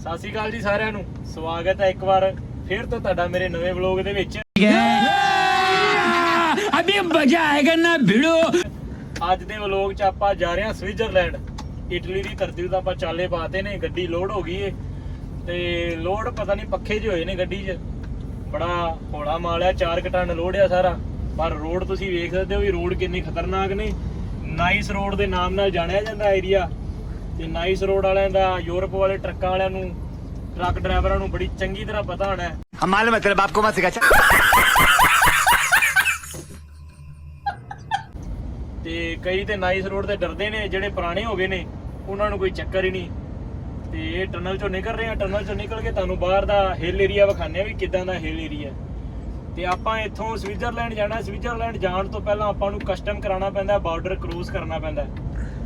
ਸਤਿ ਸ਼੍ਰੀ ਅਕਾਲ ਜੀ ਸਾਰਿਆਂ ਨੂੰ। ਸਵਾਗਤ ਹੈ ਇੱਕ ਵਾਰ ਫਿਰ ਤੋਂ ਤੁਹਾਡਾ ਮੇਰੇ ਨਵੇਂ ਵਲੌਗ ਦੇ ਵਿੱਚ। ਅਬੇ ਮਜ਼ਾ ਆਏਗਾ ਨਾ ਭਿੜੋ। ਅੱਜ ਦੇ ਵਲੌਗ 'ਚ ਆਪਾਂ ਜਾ ਰਹੇ ਹਾਂ ਸਵਿਟਜ਼ਰਲੈਂਡ। ਇਟਲੀ ਦੀ ਧਰਤੀ ਤੋਂ ਆਪਾਂ ਚਾਲੇ ਪਾਤੇ ਨੇ ਗੱਡੀ ਲੋਡ ਹੋ ਗਈ ਏ। ਤੇ ਲੋਡ ਪਤਾ ਨਹੀਂ ਪੱਖੇ ਜਿਹੇ ਹੋਏ ਨੇ ਗੱਡੀ 'ਚ। ਬੜਾ ਹੌਲਾ ਮਾਲਿਆ ਚਾਰ ਟਨ ਲੋਡ ਆ ਸਾਰਾ। ਪਰ ਰੋਡ ਤੁਸੀਂ ਵੇਖ ਸਕਦੇ ਹੋ ਵੀ ਰੋਡ ਕਿੰਨੇ ਖਤਰਨਾਕ ਨੇ। ਨਾਈਸ ਰੋਡ ਦੇ ਨਾਮ ਨਾਲ ਜਾਣਿਆ ਜਾਂਦਾ ਏਰੀਆ ਤੇ ਨਾਈਸ ਰੋਡ ਵਾਲਿਆਂ ਦਾ ਯੂਰਪ ਵਾਲੇ ਟਰੱਕਾਂ ਵਾਲਿਆਂ ਨੂੰ ਟਰੱਕ ਡਰਾਈਵਰਾਂ ਨੂੰ ਬੜੀ ਚੰਗੀ ਤਰ੍ਹਾਂ ਪਤਾ ਹੋਣਾ ਹੈ हम मालूम है तेरे बाप को मत सिखा ਤੇ ਕਈ ਤੇ ਨਾਈਸ ਰੋਡ ਤੇ ਡਰਦੇ ਨੇ ਜਿਹੜੇ ਪੁਰਾਣੇ ਹੋ ਗਏ ਨੇ ਉਹਨਾਂ ਨੂੰ ਕੋਈ ਚੱਕਰ ਹੀ ਨਹੀਂ ਤੇ ਇਹ ਟਨਲ ਚੋਂ ਨਿਕਲ ਰਹੇ ਆ ਟਨਲ ਚੋਂ ਨਿਕਲ ਕੇ ਤੁਹਾਨੂੰ ਬਾਹਰ ਦਾ ਹਿਲ ਏਰੀਆ ਵਿਖਾਣੇ ਆ ਵੀ ਕਿਦਾਂ ਦਾ ਹਿਲ ਏਰੀਆ ਤੇ ਆਪਾਂ ਇੱਥੋਂ ਸਵਿਟਜ਼ਰਲੈਂਡ ਜਾਣਾ ਸਵਿਟਜ਼ਰਲੈਂਡ ਜਾਣ ਤੋਂ ਪਹਿਲਾਂ ਆਪਾਂ ਨੂੰ ਕਸਟਮ ਕਰਾਉਣਾ ਪੈਂਦਾ ਬਾਰਡਰ ਕਰੂਜ਼ ਕਰਨਾ ਪੈਂਦਾ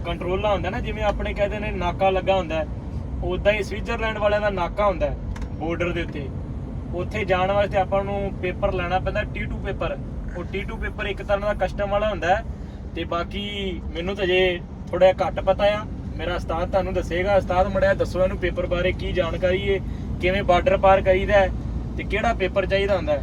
ਕੰਟਰੋਲਾ ਹੁੰਦਾ ਨਾ, ਜਿਵੇਂ ਆਪਣੇ ਕਹਿੰਦੇ ਨੇ ਨਾਕਾ ਲੱਗਾ ਹੁੰਦਾ ਉਦਾਂ ਹੀ ਸਵਿਟਜ਼ਰਲੈਂਡ ਵਾਲਿਆਂ ਦਾ ਨਾਕਾ ਹੁੰਦਾ ਬਾਰਡਰ ਦੇ ਉੱਤੇ। ਉੱਥੇ ਜਾਣ ਵਾਸਤੇ ਆਪਾਂ ਨੂੰ ਪੇਪਰ ਲੈਣਾ ਪੈਂਦਾ T2 ਪੇਪਰ। ਉਹ T2 ਪੇਪਰ ਇੱਕ ਤਰ੍ਹਾਂ ਦਾ ਕਸਟਮ ਵਾਲਾ ਹੁੰਦਾ ਹੈ ਤੇ ਬਾਕੀ ਮੈਨੂੰ ਤਾਂ ਜੇ ਥੋੜਾ ਘੱਟ ਪਤਾ ਆ, ਮੇਰਾ ਉਸਤਾਦ ਤੁਹਾਨੂੰ ਦੱਸੇਗਾ, ਉਸਤਾਦ ਮੜਿਆ ਦੱਸੋ ਇਹਨੂੰ ਪੇਪਰ ਬਾਰੇ ਕੀ ਜਾਣਕਾਰੀ ਹੈ, ਕਿਵੇਂ ਬਾਰਡਰ ਪਾਰ ਕਰੀਦਾ ਹੈ ਤੇ ਕਿਹੜਾ ਪੇਪਰ ਚਾਹੀਦਾ ਹੁੰਦਾ ਹੈ।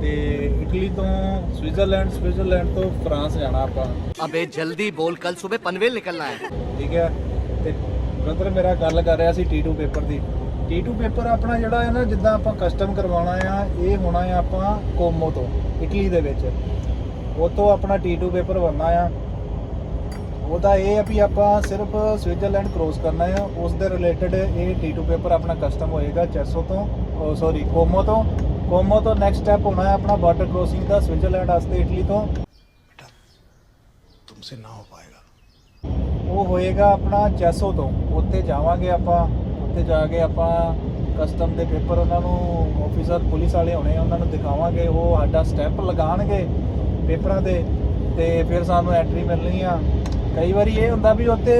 ਤੇ ਇਟਲੀ ਤੋਂ ਸਵਿਟਜ਼ਰਲੈਂਡ ਸਵਿਟਜ਼ਰਲੈਂਡ ਤੋਂ ਫਰਾਂਸ ਜਾਣਾ ਆਪਾਂ। ਅਬੇ ਜਲਦੀ ਬੋਲ ਕੱਲ ਸਵੇਰ ਪਨਵੇਲ ਨਿਕਲਣਾ ਹੈ। ਠੀਕ ਹੈ। ਤੇ ਬ੍ਰਦਰ ਮੇਰਾ ਗੱਲ ਕਰ ਰਿਹਾ ਸੀ T2 ਪੇਪਰ ਦੀ। T2 ਪੇਪਰ ਆਪਣਾ ਜਿਹੜਾ ਹੈ ਨਾ ਜਿੱਦਾਂ ਆਪਾਂ ਕਸਟਮ ਕਰਵਾਉਣਾ ਆ ਇਹ ਹੋਣਾ ਆ ਆਪਾਂ ਕੋਮੋ ਤੋਂ ਇਟਲੀ ਦੇ ਵਿੱਚ। ਉਹ ਤੋਂ ਆਪਣਾ T2 ਪੇਪਰ ਬਣਨਾ ਆ। ਉਹਦਾ ਇਹ ਆ ਵੀ ਆਪਾਂ ਸਿਰਫ ਸਵਿਟਜ਼ਰਲੈਂਡ ਕ੍ਰੋਸ ਕਰਨਾ ਆ। ਉਸ ਦੇ ਰਿਲੇਟਡ ਇਹ T2 ਪੇਪਰ ਆਪਣਾ ਕਸਟਮ ਹੋਏਗਾ ਚੈਸੋ ਤੋਂ ਸੌਰੀ ਕੋਮੋ ਤੋਂ ਕੋਮੋ ਤੋਂ ਨੈਕਸਟ ਸਟੈਪ ਹੋਣਾ ਹੈ ਆਪਣਾ ਬਾਰਡਰ ਕ੍ਰੋਸਿੰਗ ਦਾ ਸਵਿਟਜ਼ਰਲੈਂਡ ਵਾਸਤੇ ਇਟਲੀ ਤੋਂ। ਉਹ ਹੋਏਗਾ ਆਪਣਾ ਚੈਸੋ ਤੋਂ। ਉੱਥੇ ਜਾਵਾਂਗੇ ਆਪਾਂ। ਉੱਥੇ ਜਾ ਕੇ ਆਪਾਂ ਕਸਟਮ ਦੇ ਪੇਪਰ ਉਹਨਾਂ ਨੂੰ ਆਫੀਸਰ ਪੁਲਿਸ ਵਾਲੇ ਹੋਣੇ ਉਹਨਾਂ ਨੂੰ ਦਿਖਾਵਾਂਗੇ। ਉਹ ਸਾਡਾ ਸਟੈਂਪ ਲਗਾਉਣਗੇ ਪੇਪਰਾਂ ਦੇ ਤੇ ਫਿਰ ਸਾਨੂੰ ਐਂਟਰੀ ਮਿਲਣੀ ਆ। ਕਈ ਵਾਰੀ ਇਹ ਹੁੰਦਾ ਵੀ ਉੱਥੇ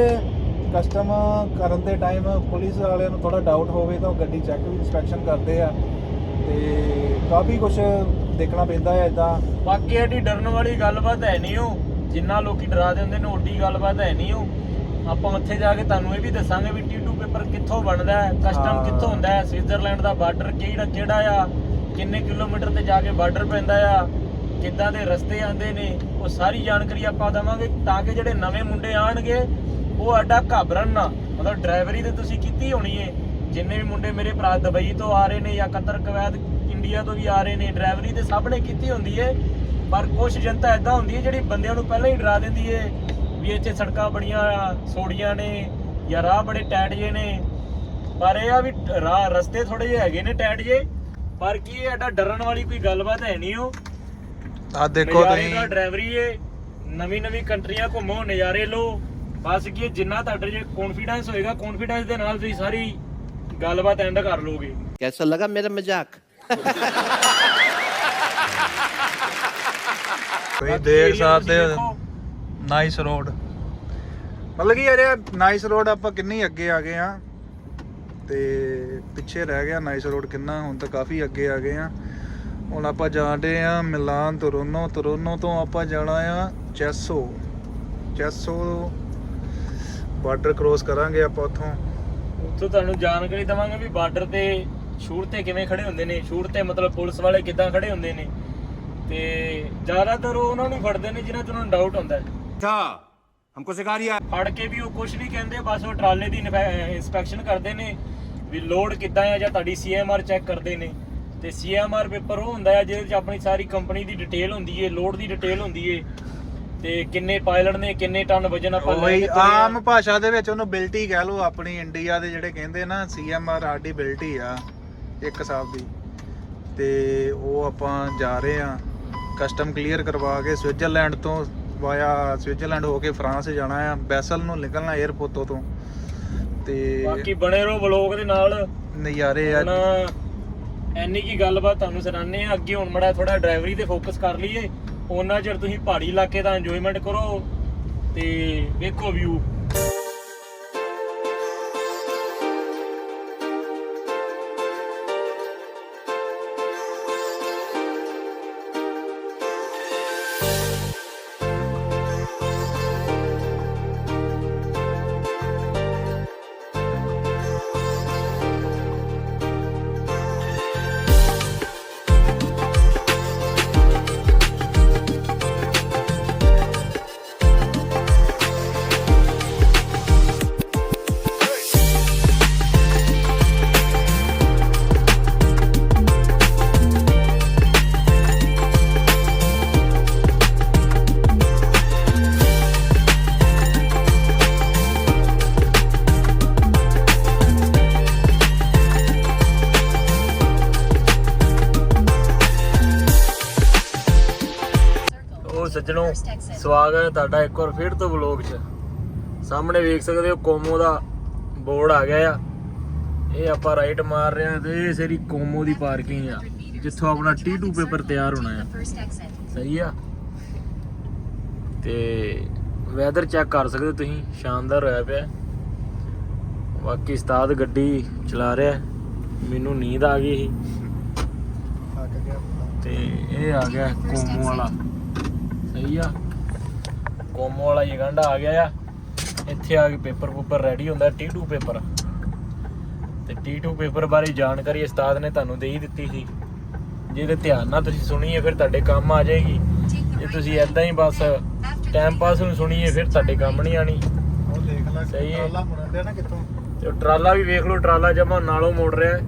ਕਸਟਮ ਕਰਨ ਦੇ ਟਾਈਮ ਪੁਲਿਸ ਵਾਲਿਆਂ ਨੂੰ ਥੋੜਾ ਡਾਊਟ ਹੋਵੇ ਤਾਂ ਉਹ ਗੱਡੀ ਚੈੱਕ ਵੀ ਇਨਸਪੈਕਸ਼ਨ ਕਰਦੇ ਆ। ਤੇ ਕਾਫੀ ਕੁਝ ਦੇਖਣਾ ਪੈਂਦਾ ਹੈ ਇਦਾਂ ਬਾਕੀ ਐਡੀ ਡਰਨ ਵਾਲੀ ਗੱਲਬਾਤ ਹੈ ਨਹੀਂ ਉਹ। ਜਿੰਨਾ ਲੋਕੀ ਡਰਾ ਦਿੰਦੇ ਨੇ ਓਡੀ ਗੱਲਬਾਤ ਹੈ ਨਹੀਂ ਉਹ। ਆਪਾਂ ਉੱਥੇ ਜਾ ਕੇ ਤੁਹਾਨੂੰ ਇਹ ਵੀ ਦੱਸਾਂਗੇ ਵੀ T2 ਪੇਪਰ ਕਿੱਥੋਂ ਬਣਦਾ ਹੈ ਕਸਟਮ। ਕਿੱਥੋਂ ਹੁੰਦਾ ਹੈ ਸਵਿਟਜ਼ਰਲੈਂਡ ਦਾ ਬਾਰਡਰ ਕਿਹੜਾ ਕਿਹੜਾ ਆ ਕਿੰਨੇ ਕਿਲੋਮੀਟਰ ਤੇ ਜਾ ਕੇ ਬਾਰਡਰ ਪੈਂਦਾ ਆ ਕਿੱਦਾਂ ਦੇ ਰਸਤੇ ਆਉਂਦੇ ਨੇ ਉਹ ਸਾਰੀ ਜਾਣਕਾਰੀ ਆਪਾਂ ਦਵਾਂਗੇ ਤਾਂ ਕਿ ਜਿਹੜੇ ਨਵੇਂ ਮੁੰਡੇ ਆਣਗੇ ਉਹ ਐਡਾ ਘਬਰਨ ਨਾ। ਮਤਲਬ ਡਰਾਈਵਰੀ ਤੇ ਤੁਸੀਂ ਕੀਤੀ ਹੋਣੀ ਏ। ਜਿੰਨੇ ਵੀ ਮੁੰਡੇ ਮੇਰੇ ਭਰਾ ਦੁਬਈ ਤੋਂ ਆ ਰਹੇ ਨੇ ਜਾਂ ਕਤਰ ਕਵੈਤ ਇੰਡੀਆ ਤੋਂ ਵੀ ਆ ਰਹੇ ਨੇ ਡਰਾਈਵਰੀ ਤੇ ਸਭ ਨੇ ਕੀਤੀ ਹੁੰਦੀ ਏ ਪਰ ਕੁਝ ਜਨਤਾ ਐਦਾਂ ਹੁੰਦੀ ਏ ਜਿਹੜੀ ਬੰਦਿਆਂ ਨੂੰ ਪਹਿਲਾਂ ਹੀ ਡਰਾ ਦਿੰਦੀ ਏ ਵੀ ਇੱਥੇ ਸੜਕਾਂ ਬੜੀਆਂ ਸੋੜੀਆਂ ਨੇ ਜਾਂ ਰਾਹ ਬੜੇ ਟਾਈਟ ਜੇ ਨੇ। ਪਰ ਇਹ ਆ ਵੀ ਰਾਹ ਰਸਤੇ ਥੋੜੇ ਜਿਹੇ ਹੈਗੇ ਨੇ ਟਾਈਟ ਜੇ ਪਰ ਕੀ ਇਹ ਐਡਾ ਡਰਨ ਵਾਲੀ ਕੋਈ ਗੱਲਬਾਤ ਹੈ ਨਹੀਂ ਉਹ? ਆ ਨਜ਼ਾਰੇ ਦਾ ਡਰਾਈਵਰੀ ਏ ਨਵੀਂ ਨਵੀਂ ਕੰਟਰੀਆਂ ਘੁੰਮੋ ਨਜ਼ਾਰੇ ਲਓ। ਬਸ ਕੀ ਜਿੰਨਾ ਤੁਹਾਡੇ ਜੇ ਕੌਨਫੀਡੈਂਸ ਹੋਏਗਾ ਕੌਨਫੀਡੈਂਸ ਦੇ ਨਾਲ ਤੁਸੀਂ ਸਾਰੀ ਗੱਲਬਾਤ ਐਂਡ ਕਰ ਲੋਗੇ कैसा लगा मेरा मजाक ਤੁਸੀਂ ਬਾਕੀ ਦੇਖ area ਸਕਦੇ ਤੁਸੀਂ ਹੋ ਦੇਖੋ, ਨਾਈਸ ਰੋਡ ਮਤਲਬ ਕਿ ਯਾਰ ਨਾਈਸ ਰੋਡ ਆਪਾਂ ਕਿੰਨੀ ਅੱਗੇ ਆ ਗਏ ਆ ਤੇ ਪਿੱਛੇ ਰਹਿ ਗਿਆ ਨਾਈਸ ਰੋਡ ਕਿੰਨਾ ਹੁਣ ਤਾਂ ਕਾਫੀ ਅੱਗੇ ਆ ਗਏ ਆ ਹੁਣ ਆਪਾਂ ਜਾਣਦੇ ਆ ਮਿਲਾਨ ਤੁਰੋਨੋ ਤੁਰੋਨੋ ਤੋਂ ਆਪਾਂ ਜਾਣਾ ਆ ਚੈਸੋ ਚੈਸੋ ਬਾਰਡਰ ਕ੍ਰੋਸ ਕਰਾਂਗੇ ਆਪਾਂ ਉੱਥੋਂ ਸੋ ਤੁਹਾਨੂੰ ਜਾਣਕਾਰੀ ਦਵਾਂਗੇ ਵੀ ਬਾਰਡਰ ਤੇ ਸ਼ੂਰ ਤੇ ਕਿਵੇਂ ਖੜੇ ਹੁੰਦੇ ਨੇ ਸ਼ੂਰ ਤੇ ਮਤਲਬ ਪੁਲਿਸ ਵਾਲੇ ਕਿੱਦਾਂ ਖੜੇ ਹੁੰਦੇ ਨੇ। ਤੇ ਜ਼ਿਆਦਾਤਰ ਉਹ ਉਹਨਾਂ ਨੂੰ ਫੜਦੇ ਨੇ ਜਿਨ੍ਹਾਂ 'ਚ ਡਾਊਟ ਹੁੰਦਾ ਹੈ। ਅੱਛਾ ਹਮਕੋ ਸਿਖਾ ਰਿਹਾ ਫੜ ਕੇ ਵੀ ਉਹ ਕੁਝ ਨਹੀਂ ਕਹਿੰਦੇ ਬਸ ਉਹ ਟਰਾਲੇ ਦੀ ਇਨਸਪੈਕਸ਼ਨ ਕਰਦੇ ਨੇ ਵੀ ਲੋਡ ਕਿੱਦਾਂ ਹੈ ਜਾਂ ਤੁਹਾਡੀ ਸੀਐਮਆਰ ਚੈੱਕ ਕਰਦੇ ਨੇ। ਤੇ ਸੀਐਮਆਰ ਪੇਪਰ ਉਹ ਹੁੰਦਾ ਹੈ ਜਿਹਦੇ ਵਿੱਚ ਆਪਣੀ ਸਾਰੀ ਕੰਪਨੀ ਦੀ ਡਿਟੇਲ ਹੁੰਦੀ ਹੈ ਲੋਡ ਦੀ ਡਿਟੇਲ ਹੁੰਦੀ ਹੈ। ਤੇ ਕਿੰਨੇ ਪਾਇਲਟ ਨੇ ਕਿੰਨੇ ਟਨ ਵਜਨ ਆਪਾਂ ਲੈ ਉਹੀ ਕੇ ਤੁਰੇ ਆ। ਆਮ ਭਾਸ਼ਾ ਦੇ ਵਿੱਚ ਉਹਨੂੰ ਬਿਲਟੀ ਕਹਿ ਲਓ ਆਪਣੀ ਇੰਡੀਆ ਦੇ ਜਿਹੜੇ ਕਹਿੰਦੇ ਨਾ ਸੀਐਮਆਰ ਸਾਡੀ ਬਿਲਟੀ ਆ ਇੱਕ ਹਿਸਾਬ ਦੀ। ਤੇ ਉਹ ਆਪਾਂ ਜਾ ਰਹੇ ਆ ਕਸਟਮ ਕਲੀਅਰ ਕਰਵਾ ਕੇ ਸਵਿਟਜ਼ਰਲੈਂਡ ਤੋਂ ਵਾਇਆ ਸਵਿਟਜ਼ਰਲੈਂਡ ਹੋ ਕੇ ਫਰਾਂਸ ਜਾਣਾ ਆ ਬੈਸਲ ਨੂੰ ਨਿਕਲਣਾ 에ਅਰਪੋਰਟ ਤੋਂ। ਤੇ ਬਾਕੀ ਬਣੇ ਰਹੋ ਵਲੋਗ ਦੇ ਨਾਲ। ਨਜ਼ਾਰੇ ਆ। ਹੁਣ ਐਨੀ ਕੀ ਗੱਲਬਾਤ ਤੁਹਾਨੂੰ ਸੁਣਾਉਂਦੇ ਆ ਅੱਗੇ ਹੁਣ ਮੜਾ ਥੋੜਾ ਡਰਾਈਵਰੀ ਤੇ ਫੋਕਸ ਕਰ ਲਈਏ। ਉਹਨਾਂ ਚਿਰ ਤੁਸੀਂ ਪਹਾੜੀ ਇਲਾਕੇ ਦਾ ਇੰਜੋਇਮੈਂਟ ਕਰੋ ਤੇ ਵੇਖੋ ਵਿਊ ਸੱਜਣੋ ਸਵਾਗਤ ਹੈ ਤੁਹਾਡਾ ਇੱਕ ਵਾਰ ਫਿਰ ਤੋਂ ਵਲੌਗ 'ਚ। ਸਾਹਮਣੇ ਵੇਖ ਸਕਦੇ ਹੋ ਕੋਮੋ ਦਾ ਬੋਰਡ ਆ ਗਿਆ ਆ। ਇਹ ਆਪਾਂ ਰਾਈਟ ਮਾਰ ਰਹੇ ਆ ਤੇ ਇਹ ਸੇਰੀ ਕੋਮੋ ਦੀ ਪਾਰਕਿੰਗ ਆ ਜਿੱਥੋਂ ਆਪਣਾ T2 ਪੇਪਰ ਤਿਆਰ ਹੋਣਾ ਆ। ਸਹੀ ਆ? ਤੇ ਵੈਦਰ ਚੈੱਕ ਕਰ ਸਕਦੇ ਹੋ ਤੁਸੀਂ ਸ਼ਾਨਦਾਰ ਹੋਇਆ ਪਿਆ। ਬਾਕੀ ਉਸਤਾਦ ਗੱਡੀ ਚਲਾ ਰਿਹਾ ਮੈਨੂੰ ਨੀਂਦ ਆ ਗਈ ਸੀ। ਤੇ ਇਹ ਆ ਗਿਆ ਕੋਮੋ ਵਾਲਾ। ਸਹੀ ਆ। ਕੋਮੋ ਵਾਲਾ ਯਗੰਡਾ ਆ ਗਿਆ ਆ। ਇੱਥੇ ਆ ਕੇ ਪੇਪਰ ਪੂਪਰ ਰੈਡੀ ਹੁੰਦਾ T2 ਪੇਪਰ। ਤੇ T2 ਪੇਪਰ ਬਾਰੇ ਜਾਣਕਾਰੀ ਉਸਤਾਦ ਨੇ ਤੁਹਾਨੂੰ ਦੇ ਹੀ ਦਿੱਤੀ ਸੀ। ਜੇ ਤੇ ਧਿਆਨ ਨਾਲ ਤੁਸੀਂ ਸੁਣੀਏ ਫਿਰ ਤੁਹਾਡੇ ਕੰਮ ਆ ਜਾਏਗੀ। ਜੇ ਤੁਸੀਂ ਐਦਾਂ ਹੀ ਬਸ ਟਾਈਮ ਪਾਸ ਨੂੰ ਸੁਣੀਏ ਫਿਰ ਤੁਹਾਡੇ ਕੰਮ ਨਹੀਂ ਆਣੀ ਉਹ ਦੇਖ ਲੈ ਸਹੀ ਹੈ। ਟਰਾਲਾ ਡਿਆ ਨਾ ਕਿੱਥੋਂ? ਤੇ ਟਰਾਲਾ ਵੀ ਵੇਖ ਲਓ ਟਰਾਲਾ ਜਮਾ ਨਾਲੋਂ ਮੋੜ ਰਿਹਾ।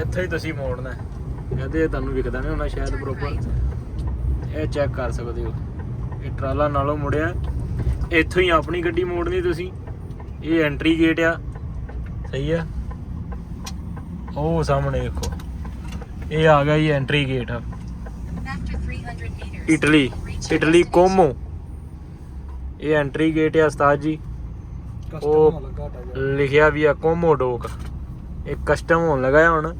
ਇੱਥੋਂ ਹੀ ਤੁਸੀਂ ਮੋੜਨਾ ਹੈ। ਇਹਦੇ ਤੁਹਾਨੂੰ ਵਿਖਦਾ ਨਹੀਂ ਹੋਣਾ ਸ਼ਾਇਦ ਪ੍ਰੋਪਰ ਇਹ ਚੈੱਕ ਕਰ ਸਕਦੇ ਹੋ। ਟਰਾਲਾ ਨਾਲੋਂ ਮੁੜਿਆ। ਇੱਥੋਂ ਹੀ ਆਪਣੀ ਗੱਡੀ ਮੋੜਨੀ ਤੁਸੀਂ। ਇਹ ਐਂਟਰੀ ਗੇਟ ਆ। ਸਹੀ ਆ? ਉਹ ਸਾਹਮਣੇ ਦੇਖੋ। ਇਹ ਆ ਗਿਆ ਜੀ entry gate Italy Italy Como. ਇਹ ਐਂਟਰੀ ਗੇਟ ਆ ਉਸਤਾਦ ਜੀ। ਉਹ ਲਿਖਿਆ ਵੀ ਆ ਕੋਮੋ ਡੋਕ। ਇਹ ਕਸਟਮ ਹੋਣ ਲੱਗਾ ਹੁਣ।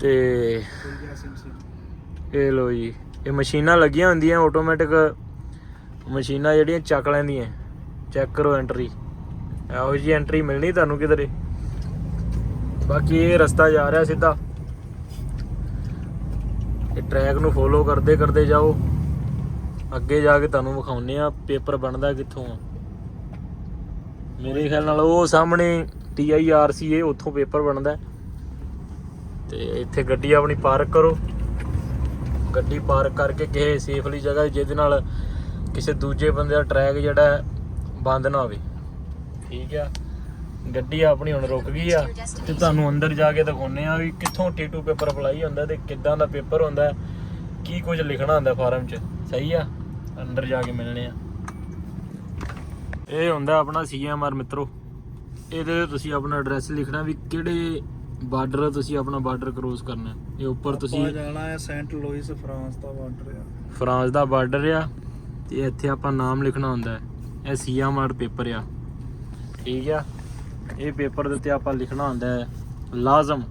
ਤੇ ਇਹ ਲੋ ਜੀ। ਇਹ ਮਸ਼ੀਨਾਂ ਲੱਗੀਆਂ ਹੁੰਦੀਆਂ ਆਟੋਮੈਟਿਕ ਮਸ਼ੀਨਾਂ ਜਿਹੜੀਆਂ ਚੱਕ ਲੈਂਦੀਆਂ। ਚੈੱਕ ਕਰੋ ਐਂਟਰੀ ਇਹੋ ਜੀ ਐਂਟਰੀ ਮਿਲਣੀ ਤੁਹਾਨੂੰ ਕਿਧਰੇ? ਬਾਕੀ ਇਹ ਰਸਤਾ ਜਾ ਰਿਹਾ ਸਿੱਧਾ। ਇਹ ਟਰੈਕ ਨੂੰ ਫੋਲੋ ਕਰਦੇ ਕਰਦੇ ਜਾਓ। ਅੱਗੇ ਜਾ ਕੇ ਤੁਹਾਨੂੰ ਵਿਖਾਉਨੇ ਆ ਪੇਪਰ ਬਣਦਾ ਕਿੱਥੋਂ ਆ। ਮੇਰੇ ਖਿਆਲ ਨਾਲ ਉਹ ਸਾਹਮਣੇ TIRC ਹੈ ਉੱਥੋਂ ਪੇਪਰ ਬਣਦਾ। ਹੈ। ਤੇ ਇੱਥੇ ਗੱਡੀ ਆਪਣੀ ਪਾਰਕ ਕਰੋ। ਗੱਡੀ ਪਾਰਕ ਕਰਕੇ ਕਿਸੇ ਸੇਫਲੀ ਜਗ੍ਹਾ ਜਿਹਦੇ ਨਾਲ ਕਿਸੇ ਦੂਜੇ ਬੰਦੇ ਦਾ ਟਰੈਕ ਜਿਹੜਾ ਬੰਦ ਨਾ ਹੋਵੇ। ਠੀਕ ਆ? ਗੱਡੀ ਆਪਣੀ ਹੁਣ ਰੁਕ ਗਈ ਆ ਤੇ ਤੁਹਾਨੂੰ ਅੰਦਰ ਜਾ ਕੇ ਦਿਖਾਉਨੇ ਆ ਵੀ ਕਿੱਥੋਂ T2 ਪੇਪਰ ਅਪਲਾਈ ਹੁੰਦਾ ਤੇ ਕਿੱਦਾਂ ਦਾ ਪੇਪਰ ਹੁੰਦਾ, ਕੀ ਕੁਝ ਲਿਖਣਾ ਹੁੰਦਾ ਫਾਰਮ 'ਚ। ਸਹੀ ਆ? ਅੰਦਰ ਜਾ ਕੇ ਮਿਲਣੇ ਆ। ਇਹ ਹੁੰਦਾ ਆਪਣਾ ਸੀਐਮਆਰ ਮਿੱਤਰੋ। ਇਹਦੇ ਤੇ ਤੁਸੀਂ ਆਪਣਾ ਐਡਰੈਸ ਲਿਖਣਾ ਵੀ ਕਿਹੜੇ ਬਾਰਡਰ ਤੁਸੀਂ ਆਪਣਾ ਬਾਰਡਰ ਕ੍ਰੋਸ ਕਰਨਾ ਹੈ। ਇਹ ਉੱਪਰ ਤੁਸੀਂ ਆਪਾਂ ਜਾਣਾ ਹੈ ਸੈਂਟ ਲੂਇਸ ਫਰਾਂਸ ਦਾ ਬਾਰਡਰ ਆ। ਫਰਾਂਸ ਦਾ ਬਾਰਡਰ ਆ ਤੇ ਇੱਥੇ ਆਪਾਂ ਨਾਮ ਲਿਖਣਾ ਹੁੰਦਾ ਹੈ। ਇਹ ਸੀਐਮਆਰ ਪੇਪਰ ਆ। ਠੀਕ ਆ? ਇਹ ਪੇਪਰ ਦੇ ਉੱਤੇ ਆਪਾਂ ਲਿਖਣਾ ਹੁੰਦਾ ਹੈ ਲਾਜ਼ਮ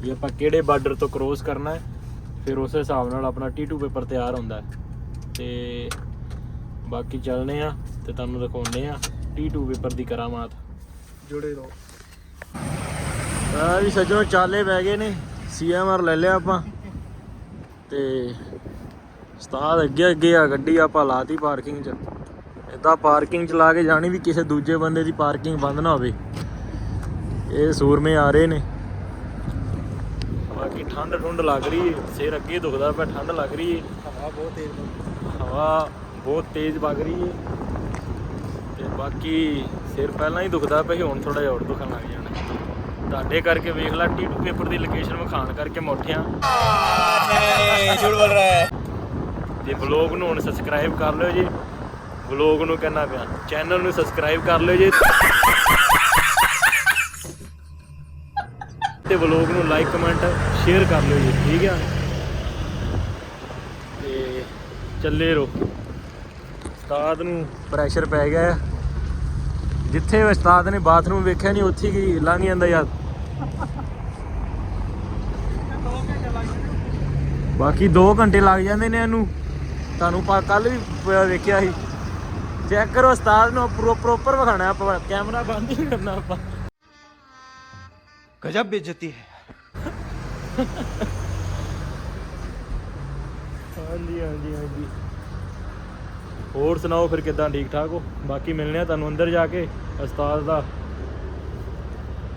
ਵੀ ਆਪਾਂ ਕਿਹੜੇ ਬਾਰਡਰ ਤੋਂ ਕ੍ਰੋਸ ਕਰਨਾ ਹੈ। ਫਿਰ ਉਸ ਹਿਸਾਬ ਨਾਲ ਆਪਣਾ T2 ਪੇਪਰ ਤਿਆਰ ਹੁੰਦਾ ਹੈ। ਤੇ ਬਾਕੀ ਚੱਲਨੇ ਆ ਤੇ ਤੁਹਾਨੂੰ ਦਿਖਾਉਨੇ ਆ T2 ਪੇਪਰ ਦੀ ਕਰਾਮਾਤ। ਜੁੜੇ ਰਹੋ। ਆ ਵੀ ਸੱਜਣੋ ਚਾਲੇ ਪੈ ਗਏ ਨੇ ਸੀਐਮਆਰ ਲੈ ਲਿਆ ਆਪਾਂ। ਤੇ ਉਸਤਾਦ ਅੱਗੇ ਅੱਗੇ ਆ ਗੱਡੀ ਆਪਾਂ ਲਾਤੀ ਪਾਰਕਿੰਗ 'ਚ। ਇਦਾਂ ਪਾਰਕਿੰਗ 'ਚ ਲਾ ਕੇ ਜਾਣੀ ਵੀ ਕਿਸੇ ਦੂਜੇ ਬੰਦੇ ਦੀ ਪਾਰਕਿੰਗ ਬੰਦ ਨਾ ਹੋਵੇ। ਇਹ ਸੂਰਮੇ ਆ ਰਹੇ ਨੇ। ਬਾਕੀ ਠੰਡ ਠੁੰਡ ਲੱਗ ਰਹੀ ਹੈ ਸਿਰ ਅੱਗੇ ਦੁਖਦਾ ਪਿਆ ਠੰਡ ਲੱਗ ਰਹੀ ਹੈ ਹਵਾ ਬਹੁਤ ਤੇਜ਼ ਹਵਾ ਬਹੁਤ ਤੇਜ਼ ਵਗ ਰਹੀ ਹੈ ਤੇ ਬਾਕੀ ਸਿਰ ਪਹਿਲਾਂ ਹੀ ਦੁਖਦਾ ਪਿਆ ਹੁਣ ਥੋੜਾ ਜਿਹਾ ਹੋਰ ਦੁਖਣ ਲੱਗ ਜਾਣਾ। ਤੁਹਾਡੇ ਕਰਕੇ ਵੇਖ ਲੈ T2 ਪੇਪਰ ਦੀ ਲੋਕੇਸ਼ਨ ਵਿਖਾਣ ਕਰਕੇ ਮੋਠਿਆਂ ਝੂਠ ਬੋਲ ਰਹਾ ਹੈ। ਤੇ ਵਲੌਗ ਨੂੰ ਹੁਣ ਸਬਸਕ੍ਰਾਈਬ ਕਰ ਲਿਓ ਜੀ ਵਲੌਗ ਨੂੰ ਕਹਿਣਾ ਪਿਆ ਚੈਨਲ ਨੂੰ ਸਬਸਕ੍ਰਾਈਬ ਕਰ ਲਿਓ ਜੀ। ਤੇ ਵਲੌਗ ਨੂੰ ਲਾਈਕ ਕਮੈਂਟ ਸ਼ੇਅਰ ਕਰ ਲਿਓ ਜੀ ਠੀਕ ਆ? ਤੇ ਚੱਲੇ ਰੋ ਉਸਤਾਦ ਨੂੰ ਪ੍ਰੈਸ਼ਰ ਪੈ ਗਿਆ ਹੈ। ਜਿੱਥੇ ਉਸਤਾਦ ਨੇ ਬਾਥਰੂਮ ਵੇਖਿਆ ਨਹੀਂ ਉੱਥੇ ਹੀ ਲੰਘ ਜਾਂਦਾ ਯਾਰ। ਬਾਕੀ 2 ਘੰਟੇ ਲੱਗ ਜਾਂਦੇ ਨੇ ਇਹਨੂੰ। ਤੁਹਾਨੂੰ ਪਾ ਕੱਲ ਵੀ ਵੇਖਿਆ ਸੀ। ਚੈੱਕ ਕਰੋ ਉਸਤਾਦ ਨੂੰ ਪ੍ਰੋਪਰ ਵਿਖਾਣਾ ਆਪਾਂ। ਕੈਮਰਾ ਬੰਦ ਹੀ ਕਰਨਾ ਆਪਾਂ। ਗਜਬ ਬੇਇੱਜ਼ਤੀ ਹੈ। ਹਾਂਜੀ ਹਾਂਜੀ ਹਾਂਜੀ। ਹੋਰ ਸੁਣਾਓ ਫਿਰ ਕਿਦਾਂ? ਠੀਕ ਠਾਕ ਹੋ? ਬਾਕੀ ਮਿਲਨੇ ਆ ਤੁਹਾਨੂੰ ਅੰਦਰ ਜਾ ਕੇ ਉਸਤਾਦ ਦਾ।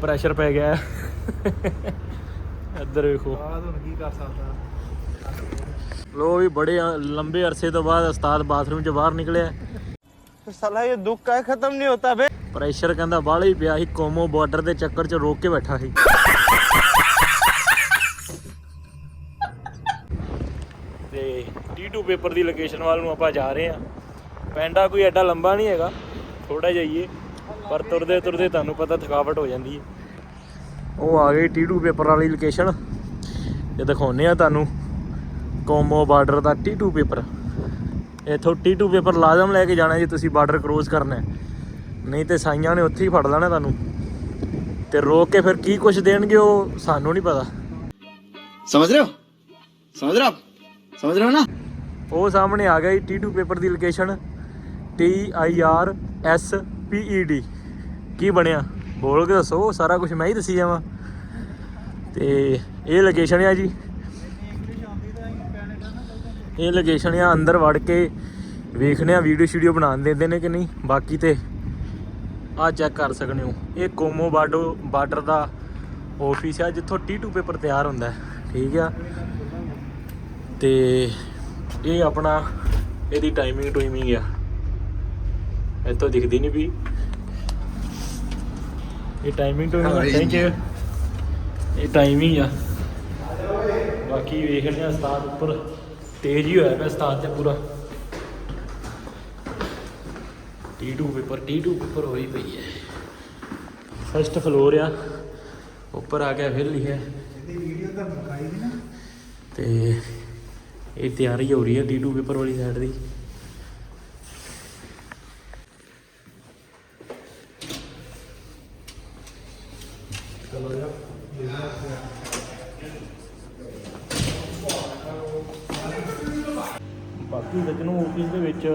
ਪ੍ਰੈਸ਼ਰ ਪੈ ਗਿਆ। ਇੱਧਰ ਵੇਖੋ। ਬਾਅਦ ਹੁਣ ਕੀ ਕਰ ਸਕਦਾ? ਲੋ ਵੀ ਬੜੇ ਲੰਬੇ ਅਰਸੇ ਤੋਂ ਬਾਅਦ ਉਸਤਾਦ ਬਾਥਰੂਮ 'ਚ ਬਾਹਰ ਨਿਕਲਿਆ। ਸਾਲਾ ਇਹ ਦੁੱਖ ਕਾ ਖਤਮ ਨਹੀਂ ਹੁੰਦਾ ਬੇ ਪ੍ਰੈਸ਼ਰ ਕਹਿੰਦਾ ਬਾਹਲਾ ਹੀ ਪਿਆ ਸੀ ਕੋਮੋ ਬਾਰਡਰ ਦੇ ਚੱਕਰ 'ਚ ਰੋਕ ਕੇ ਬੈਠਾ ਸੀ। ਤੇ T2 ਪੇਪਰ ਦੀ ਲੋਕੇਸ਼ਨ ਵੱਲ ਨੂੰ ਆਪਾਂ ਜਾ ਰਹੇ ਆ ਪੈਂਡਾ ਕੋਈ ਐਡਾ ਲੰਬਾ ਨਹੀਂ ਹੈਗਾ ਥੋੜਾ ਜਿਹਾ ਹੀ ਹੈ ਪਰ ਤੁਰਦੇ ਤੁਰਦੇ ਤੁਹਾਨੂੰ ਪਤਾ ਥਕਾਵਟ ਹੋ ਜਾਂਦੀ ਹੈ। ਉਹ ਆ ਗਈ ਟੀਟੂ ਪੇਪਰ ਵਾਲੀ ਲੋਕੇਸ਼ਨ ਇਹ ਦਿਖਾਉਨੇ ਆ ਤੁਹਾਨੂੰ। ਕੋਮੋ ਬਾਰਡਰ ਦਾ ਟੀਟੂ ਪੇਪਰ। ਇਥੋਂ ਟੀਟੂ ਪੇਪਰ ਲਾਜ਼ਮ ਲੈ ਕੇ ਜਾਣਾ ਜੇ ਤੁਸੀਂ ਬਾਰਡਰ ਕ੍ਰੋਸ ਕਰਨਾ ਨਹੀਂ ਤੇ ਸਾਈਆਂ ਨੇ ਉੱਥੇ ਹੀ ਫੜ ਲੈਣਾ ਤੁਹਾਨੂੰ। ਤੇ ਰੋਕ ਕੇ ਫਿਰ ਕੀ ਕੁਝ ਦੇਣਗੇ ਉਹ ਸਾਨੂੰ ਨਹੀਂ ਪਤਾ। ਸਮਝ ਰਹੇ ਹੋ? ਸਮਝ ਰਹੇ ਹੋ ਸਮਝ ਰਹੇ ਹੋ ਨਾ? ਉਹ ਸਾਹਮਣੇ ਆ ਗਿਆ ਟੀਟੂ paper the location T I R S P E D ਕੀ ਬਣਿਆ? ਬੋਲ ਕੇ ਦੱਸੋ, ਸਾਰਾ ਕੁਝ ਮੈਂ ਹੀ ਦੱਸੀ ਜਾਵਾਂ। ਤੇ ਇਹ ਲੋਕੇਸ਼ਨ ਆ ਜੀ। ਇਹ ਲੋਕੇਸ਼ਨ ਆ, ਅੰਦਰ ਵੜ ਕੇ ਵੇਖਣੇ ਆ ਵੀਡੀਓ ਸ਼ੀਡੀਓ ਬਣਾਉਣ ਦਿੰਦੇ ਨੇ ਕਿ ਨਹੀਂ। ਬਾਕੀ ਤੇ ਆ ਚੈੱਕ ਕਰ ਸਕਦੇ ਹੋ। ਇਹ ਕੋਮੋ ਬਾਡੋ, ਬਾਰਡਰ ਦਾ ਆਫਿਸ ਆ, ਜਿੱਥੋਂ T2 ਪੇਪਰ ਤਿਆਰ ਹੁੰਦਾ ਠੀਕ ਆ। ਤੇ ਇਹ ਆਪਣਾ, ਇਹਦੀ ਟਾਈਮਿੰਗ ਟੂਇਮਿੰਗ ਆ। ਇੱਥੋਂ ਦਿਖਦੀ ਨਹੀਂ ਵੀ ਇਹ ਟਾਈਮਿੰਗ ਟੂਇਮਿੰਗ ਥੈਂਕ ਯੂ ਇਹ ਟਾਈਮਿੰਗ ਆ। ਬਾਕੀ ਵੇਖਦੇ ਆ ਉਸਤਾਦ ਉੱਪਰ। ਤੇਜ਼ ਹੀ ਹੋਇਆ ਪਿਆ ਉਸਤਾਦ ਤੇ ਪੂਰਾ। T2 ਪੇਪਰ T2 ਪੇਪਰ ਹੋਈ ਪਈ ਹੈ। ਫਸਟ ਫਲੋਰ ਆ। ਉੱਪਰ ਆ ਗਿਆ ਫਿਰ ਲਿਖਿਆ। ਇਹਦੀ ਵੀਡੀਓ ਤਾਂ ਨਾ ਤੇ ਇਹ ਤਿਆਰੀ ਹੋ ਰਹੀ ਹੈ T2 ਪੇਪਰ ਵਾਲੀ ਸਾਈਡ ਦੀ। ਬਾਕੀ ਸੱਜਣੋ ਆਫਿਸ ਦੇ ਵਿੱਚ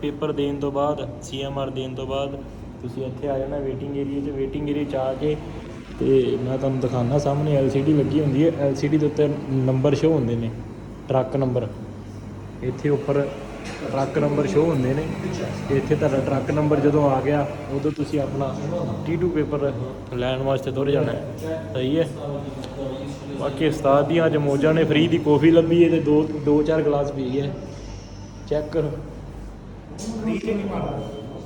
ਪੇਪਰ ਦੇਣ ਤੋਂ ਬਾਅਦ ਸੀਐਮਆਰ ਦੇਣ ਤੋਂ ਬਾਅਦ ਤੁਸੀਂ ਇੱਥੇ ਆ ਜਾਣਾ ਵੇਟਿੰਗ ਏਰੀਆ 'ਚ। ਵੇਟਿੰਗ ਏਰੀਆ 'ਚ ਆ ਕੇ ਤੇ ਮੈਂ ਤੁਹਾਨੂੰ ਦਿਖਾਉਣਾ ਸਾਹਮਣੇ LCD ਲੱਗੀ ਹੁੰਦੀ ਹੈ। LCD ਦੇ ਉੱਤੇ ਨੰਬਰ ਸ਼ੋ ਹੁੰਦੇ ਨੇ ਟਰੱਕ ਨੰਬਰ ਇੱਥੇ ਉੱਪਰ ਟਰੱਕ ਨੰਬਰ ਸ਼ੋ ਹੁੰਦੇ ਨੇ। ਤੇ ਇੱਥੇ ਤੁਹਾਡਾ ਟਰੱਕ ਨੰਬਰ ਜਦੋਂ ਆ ਗਿਆ, ਉਦੋਂ ਤੁਸੀਂ ਆਪਣਾ T2 ਪੇਪਰ ਲੈਣ ਵਾਸਤੇ ਤੁਰ ਜਾਣਾ। ਸਹੀ ਹੈ। ਬਾਕੀ ਉਸਤਾਦ ਦੀਆਂ ਅੱਜ ਮੌਜਾਂ ਨੇ ਫ੍ਰੀ ਦੀ ਕੌਫੀ ਲੱਭੀ ਹੈ ਤੇ ਦੋ ਦੋ ਚਾਰ ਗਲਾਸ ਪੀ ਗਿਆ ਚੈੱਕ ਕਰੋ।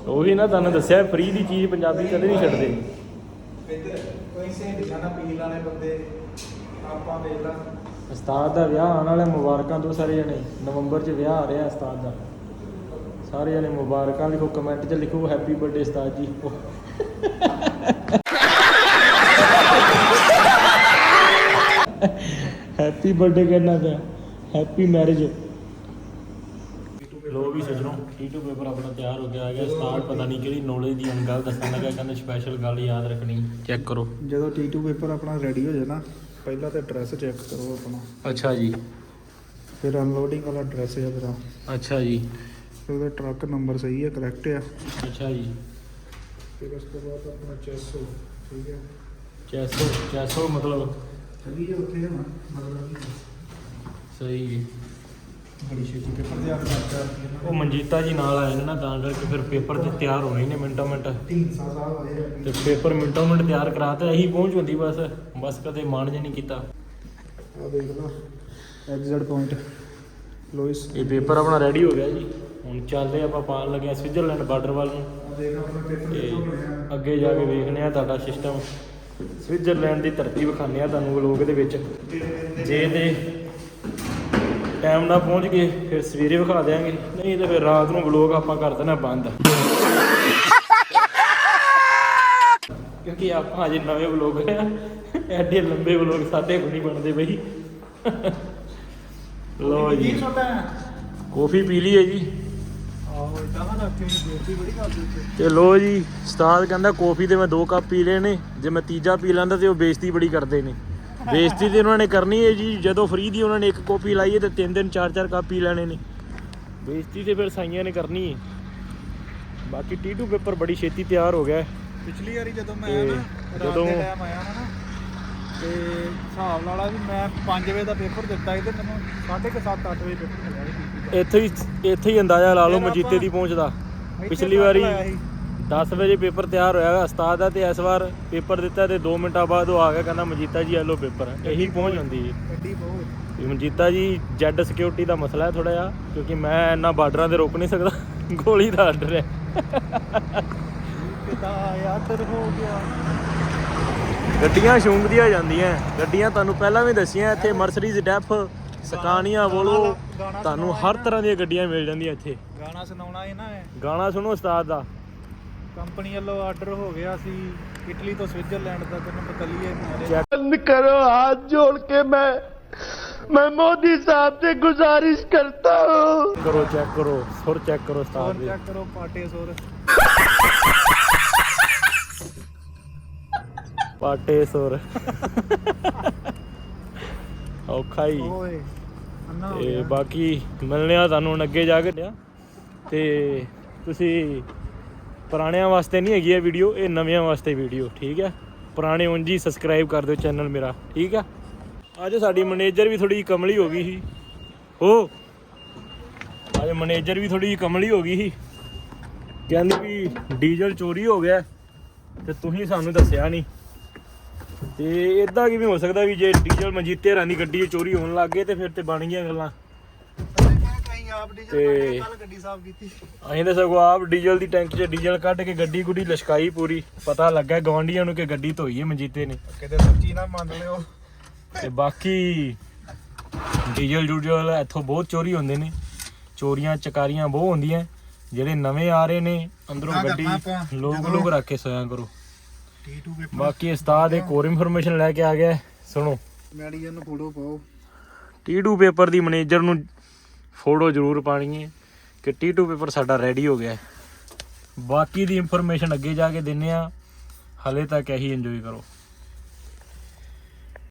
ਉਹੀ ਨਾ ਤੁਹਾਨੂੰ ਦੱਸਿਆ ਫ੍ਰੀ ਦੀ ਚੀਜ਼ ਪੰਜਾਬੀ ਕਦੇ ਨਹੀਂ ਛੱਡਦੇ। ਇੱਧਰ ਕੋਈ ਸੇ ਨਿਸ਼ਾਨਾ ਪੀਣ ਵਾਲੇ ਬੰਦੇ ਆਪਾਂ ਵੇਖ ਲਾ ਉਸਤਾਦ ਦਾ ਵਿਆਹ ਆਉਣ ਵਾਲਾ ਮੁਬਾਰਕਾਂ ਦੋ ਸਾਰੇ ਜਣੇ, ਨਵੰਬਰ 'ਚ ਵਿਆਹ ਆ ਰਿਹਾ ਉਸਤਾਦ ਦਾ। ਸਾਰੇ ਜਣੇ ਮੁਬਾਰਕਾਂ ਲਿਖੋ ਕਮੈਂਟ 'ਚ ਲਿਖੋ ਹੈਪੀ ਬਰਥਡੇ ਉਸਤਾਦ ਜੀ। ਹੈਪੀ ਬਰਥਡੇ ਕਹਿਣਾ ਪਿਆ। ਹੈਪੀ ਮੈਰਿਜ ਲੋ ਵੀ ਸਜਣੋ T2 ਪੇਪਰ ਆਪਣਾ ਤਿਆਰ ਹੋ ਗਿਆ ਆ ਗਿਆ ਉਸਤਾਦ ਪਤਾ ਨਹੀਂ ਕਿਹੜੀ ਨੌਲੇਜ ਦੀ ਹੁਣ ਗੱਲ ਦੱਸਣ ਲੱਗਾ ਕਹਿੰਦਾ ਸਪੈਸ਼ਲ ਗੱਲ ਯਾਦ ਰੱਖਣੀ। ਚੈੱਕ ਕਰੋ। ਜਦੋਂ T2 ਪੇਪਰ ਆਪਣਾ ਰੈਡੀ ਹੋ ਨਾ ਪਹਿਲਾਂ ਤਾਂ ਐਡਰੈਸ ਚੈੱਕ ਕਰੋ ਆਪਣਾ। ਅੱਛਾ ਜੀ। ਫਿਰ ਅਨਲੋਡਿੰਗ ਵਾਲਾ ਐਡਰੈਸ ਹੈ ਤੇਰਾ। ਅੱਛਾ ਜੀ। ਫਿਰ ਉਹਦਾ ਟਰੱਕ ਨੰਬਰ ਸਹੀ ਹੈ ਕਰੈਕਟ ਆ। ਅੱਛਾ ਜੀ। ਫਿਰ ਉਸ ਤੋਂ ਬਾਅਦ ਆਪਣਾ ਚੈਸੋ ਠੀਕ ਹੈ ਚੈਸੋ ਚੈਸੋ ਮਤਲਬ? ਚੱਲੀ ਜੇ ਉੱਥੇ ਹੈ ਨਾ ਮਤਲਬ ਸਹੀ ਜੀ। ਬੜੀ ਛੇਤੀ ਪੇਪਰ ਤਿਆਰ ਕਰਤਾ ਉਹ ਮਨਜੀਤਾ ਜੀ ਨਾਲ ਆਏ ਨੇ ਨਾ ਤਾਂ ਕਰਕੇ ਫਿਰ ਪੇਪਰ ਤੇ ਤਿਆਰ ਹੋਣੇ ਨੇ ਮਿੰਟੋ ਮਿੰਟ। ਤਿੰਨ ਸਾਲ ਸਾਹਿਬ ਆਏ ਆ। ਤੇ ਪੇਪਰ ਮਿੰਟੋ ਮਿੰਟ ਤਿਆਰ ਕਰਾਤਾ ਇਹੀ ਪਹੁੰਚ ਹੁੰਦੀ ਬਸ। ਬਸ ਕਦੇ ਮਾਣ ਜੇ ਨਹੀਂ ਕੀਤਾ। ਆ ਦੇਖ ਲਾ ਐਗਜ਼ਿਟ ਪੁਆਇੰਟ ਲੋਇਸ। ਇਹ ਪੇਪਰ ਆਪਣਾ ਰੈਡੀ ਹੋ ਗਿਆ ਜੀ। ਹੁਣ ਚੱਲਦੇ ਆਪਾਂ ਪਾਣ ਲੱਗੇ ਆ ਸਵਿਟਜ਼ਰਲੈਂਡ ਬਾਰਡਰ ਵੱਲ ਨੂੰ। ਆ ਦੇਖ ਆਪਣਾ ਪੇਪਰ ਤੇ ਕਿੱਥੋਂ ਬਣਿਆ। ਅੱਗੇ ਜਾ ਕੇ ਵੇਖਦੇ ਆ ਤੁਹਾਡਾ ਸਿਸਟਮ ਸਵਿਟਜ਼ਰਲੈਂਡ ਦੀ ਧਰਤੀ ਵਿਖਾਉਂਦੇ ਆ ਤੁਹਾਨੂੰ ਵਲੋਗ ਦੇ ਵਿੱਚ। ਜੇ ਤੇ ਟਾਈਮ ਨਾਲ ਪਹੁੰਚ ਗਏ ਫਿਰ ਸਵੇਰੇ ਵਿਖਾ ਦਿਆਂਗੇ। ਨਹੀਂ ਤੇ ਫਿਰ ਰਾਤ ਨੂੰ ਵਲੋਗ ਆਪਾਂ ਕਰ ਦੇਣਾ ਬੰਦ। ਕਿਉਂਕਿ ਆਪਾਂ ਅਜੇ ਨਵੇਂ ਵਲੋਗ ਆ। ਐਡੇ ਲੰਬੇ ਵਲੋਗ ਸਾਡੇ ਕੋਲ ਨਹੀਂ ਬਣਦੇ ਬਈ। ਲੋ ਜੀ। ਕਾਫੀ ਪੀ ਲਈ ਹੈ ਜੀ। ਤੇ ਲੋ ਜੀ ਉਸਤਾਦ ਕਹਿੰਦਾ ਕਾਫੀ ਦੇ ਮੈਂ ਦੋ ਕੱਪ ਪੀ ਲਏ ਨੇ। ਜੇ ਮੈਂ ਤੀਜਾ ਪੀ ਲੈਂਦਾ ਤੇ ਉਹ ਬੇਇੱਜ਼ਤੀ ਬੜੀ ਕਰਦੇ ਨੇ। ਬੇਇੱਜ਼ਤੀ ਤੇ ਉਹਨਾਂ ਨੇ ਕਰਨੀ ਹੈ ਜੀ ਜਦੋਂ ਫ੍ਰੀ ਦੀ ਉਹਨਾਂ ਨੇ ਇੱਕ ਕਾਪੀ ਲਾਈ ਹੈ ਤੇ ਤਿੰਨ ਦਿਨ ਚਾਰ ਚਾਰ ਕਾਪੀ ਲੈਣੇ ਨੇ ਬੇਇੱਜ਼ਤੀ ਤੇ ਫਿਰ ਸਾਈਆਂ ਨੇ ਕਰਨੀ ਹੈ ਬਾਕੀ T2 ਪੇਪਰ ਬੜੀ ਛੇਤੀ ਤਿਆਰ ਹੋ ਗਿਆ ਹੈ। ਪਿਛਲੀ ਵਾਰੀ ਜਦੋਂ ਮੈਂ ਆਇਆ ਨਾ ਰਾਤ ਜਦੋਂ- ਦੇ ਟਾਈਮ ਆਇਆ ਨਾ ਤੇ ਹਿਸਾਬ ਲਾਲਾ ਵੀ ਮੈਂ 5 ਵਜੇ ਦਾ ਪੇਪਰ ਦਿੱਤਾ ਸੀ ਤੇ ਮੈਨੂੰ 7:30 8 ਵਜੇ ਪੇਪਰ ਮਿਲਿਆ ਸੀ। ਇੱਥੇ ਹੀ ਇੱਥੇ ਹੀ ਅੰਦਾਜ਼ਾ ਲਾ ਲਓ ਫਿਰ ਮਜੀਤੇ ਦੀ ਪਹੁੰਚ ਦਾ ਇੱਥੇ ਪਿਛਲੀ ਵਾਰੀ। 10 ਵਜੇ ਪੇਪਰ ਤਿਆਰ ਹੋਇਆ ਉਸਤਾਦ ਦਾ ਤੇ ਇਸ ਵਾਰ ਪੇਪਰ ਦਿੱਤਾ ਤੇ 2 ਮਿੰਟਾਂ ਬਾਅਦ ਉਹ ਆ ਗਿਆ ਕਹਿੰਦਾ ਮਜੀਤਾ ਜੀ ਆਲੋ ਪੇਪਰ। ਇਹੀ ਪਹੁੰਚ ਹੁੰਦੀ ਹੈ ਗੱਡੀ ਬਹੁਤ। ਮਨਜੀਤਾ ਜੀ ਜੈਡ ਸਿਕਿਉਰਿਟੀ ਦਾ ਮਸਲਾ ਹੈ ਥੋੜਾ ਜਿਹਾ ਕਿਉਂਕਿ ਮੈਂ ਇੰਨਾ ਬਾਰਡਰਾਂ ਤੇ ਰੋਕ ਨਹੀਂ ਸਕਦਾ ਗੋਲੀ ਦਾ ਆਰਡਰ ਹੈ। ਕਿਤਾ ਆਦਰ ਹੋ ਗਿਆ। ਗੱਡੀਆਂ ਸ਼ੂੰਗਦੀਆਂ ਜਾਂਦੀਆਂ ਗੱਡੀਆਂ ਤੁਹਾਨੂੰ ਪਹਿਲਾਂ ਵੀ ਦੱਸੀਆਂ ਇੱਥੇ ਮਰਸਰੀਜ਼ ਡੈਫ ਸਕਾਨੀਆ ਵੋਲੋ ਗਾਣਾ ਤੁਹਾਨੂੰ ਹਰ ਤਰ੍ਹਾਂ ਦੀਆਂ ਗੱਡੀਆਂ ਮਿਲ ਜਾਂਦੀਆਂ ਇੱਥੇ। ਗਾਣਾ ਸੁਣਾਉਣਾ ਹੈ ਨਾ। ਗਾਣਾ ਸੁਣੋ ਉਸਤਾਦ ਦਾ। ਕੰਪਨੀ ਵੱਲੋਂ ਆਰਡਰ ਹੋ ਗਿਆ ਸੀ ਇਟਲੀ ਤੋਂ ਸਵਿਟਜ਼ਰਲੈਂਡ ਤੱਕ ਨੂੰ ਬਤਲੀਏ ਮਾਰੇ ਚੈੱਕ बंद करो हाथ जोड़ के मैं मैं मोदी साहब से गुजारिश करता हूँ ਕਰੋ ਚੈੱਕ ਕਰੋ ਸੁਰ ਚੈੱਕ ਕਰੋ ਉਸਤਾਦ ਹੋਰ ਦੇ ਚੈੱਕ ਕਰੋ ਪਾਟੇ ਸੁਰ ਪਾਟੇ ਸੁਰ ਔਖਾ ਹੀ ਓਏ ਅੰਨਾ ਹੋ ਤੇ ਗਿਆ ਬਾਕੀ ਮਿਲਨੇ ਆ ਤੁਹਾਨੂੰ ਹੁਣ ਅੱਗੇ ਜਾ ਕੇ ਲਿਆ ਤੇ ਤੁਸੀਂ ਪੁਰਾਣਿਆਂ ਵਾਸਤੇ ਨਹੀਂ ਹੈਗੀ ਇਹ ਵੀਡੀਓ ਇਹ ਨਵਿਆਂ ਵਾਸਤੇ ਵੀਡੀਓ ਠੀਕ ਹੈ? ਪੁਰਾਣੇ ਉਂਝ ਹੀ ਸਬਸਕ੍ਰਾਈਬ ਕਰ ਦਿਓ ਚੈਨਲ ਮੇਰਾ, ਠੀਕ ਹੈ? ਅੱਜ ਸਾਡੀ ਮੈਨੇਜਰ ਵੀ ਥੋੜੀ ਕਮਲੀ ਹੋ ਗਈ ਸੀ। ਹੋ! ਅੱਜ ਮੈਨੇਜਰ ਵੀ ਥੋੜੀ ਕਮਲੀ ਹੋ ਗਈ ਸੀ। ਕਹਿੰਦੀ ਵੀ ਡੀਜ਼ਲ ਚੋਰੀ ਹੋ ਗਿਆ ਤੇ ਤੁਸੀਂ ਸਾਨੂੰ ਦੱਸਿਆ ਨਹੀਂ। ਤੇ ਇਦਾਂ ਕਿਵੇਂ ਹੋ ਸਕਦਾ ਵੀ ਜੇ ਡੀਜ਼ਲ ਮਜੀਤੇ ਰਾਂ ਦੀ ਗੱਡੀ ਚੋਰੀ ਹੋਣ ਲੱਗ ਗਏ ਤੇ ਫਿਰ ਤੇ ਬਣ ਗਈਆਂ ਗੱਲਾਂ। ਆਪ ਡੀਜ਼ਲ ਤੇ- ਕੱਲ ਗੱਡੀ ਸਾਫ਼ ਕੀਤੀ। ਅਸੀਂ ਤਾਂ ਸਗੋਂ ਆਪ ਡੀਜ਼ਲ ਦੀ ਟੈਂਕ 'ਚ ਡੀਜ਼ਲ ਕੱਢ ਕੇ ਗੱਡੀ ਗੁੱਡੀ ਲਸ਼ਕਾਈ ਪੂਰੀ। ਪਤਾ ਲੱਗਾ ਗਵਾਂਢੀਆਂ ਨੂੰ ਕਿ ਗੱਡੀ ਧੋਈ ਹੈ ਮਜੀਤੇ ਨੇ। ਕਿਤੇ ਸੱਚੀ ਨਾ ਮੰਨ ਲਿਓ। ਤੇ ਬਾਕੀ ਡੀਜ਼ਲ ਡੂਜ਼ਲ ਇੱਥੋਂ ਬਹੁਤ ਚੋਰੀ ਹੁੰਦੇ ਨੇ। ਚੋਰੀਆਂ ਚਕਾਰੀਆਂ ਬਹੁਤ ਹੁੰਦੀਆਂ। ਜਿਹੜੇ ਨਵੇਂ ਆ ਰਹੇ ਨੇ ਅੰਦਰੋਂ ਗੱਡੀ ਲੋਕ ਲੋਕ ਰੱਖ ਕੇ ਸੋਇਆ ਕਰੋ। T2 ਪੇਪਰ ਬਾਕੀ ਉਸਤਾਦ ਇੱਕ ਹੋਰ ਇਨਫੋਰਮੇਸ਼ਨ ਲੈ ਕੇ ਆ ਗਿਆ। ਸੁਣੋ। ਮੈਡੀਅਨ ਨੂੰ ਫੋਟੋ ਪਾਓ। T2 ਪੇਪਰ ਦੀ ਮੈਨੇਜਰ ਨੂੰ ਫੋਟੋ ਜ਼ਰੂਰ ਪਾਣੀ ਹੈ ਕਿ T2 ਪੇਪਰ ਸਾਡਾ ਰੈਡੀ ਹੋ ਗਿਆ ਬਾਕੀ ਦੀ ਇਨਫੋਰਮੇਸ਼ਨ ਅੱਗੇ ਜਾ ਕੇ ਦਿੰਨੇ ਆ ਹਲੇ ਤੱਕ ਇਹੀ ਇੰਜੋਏ ਕਰੋ।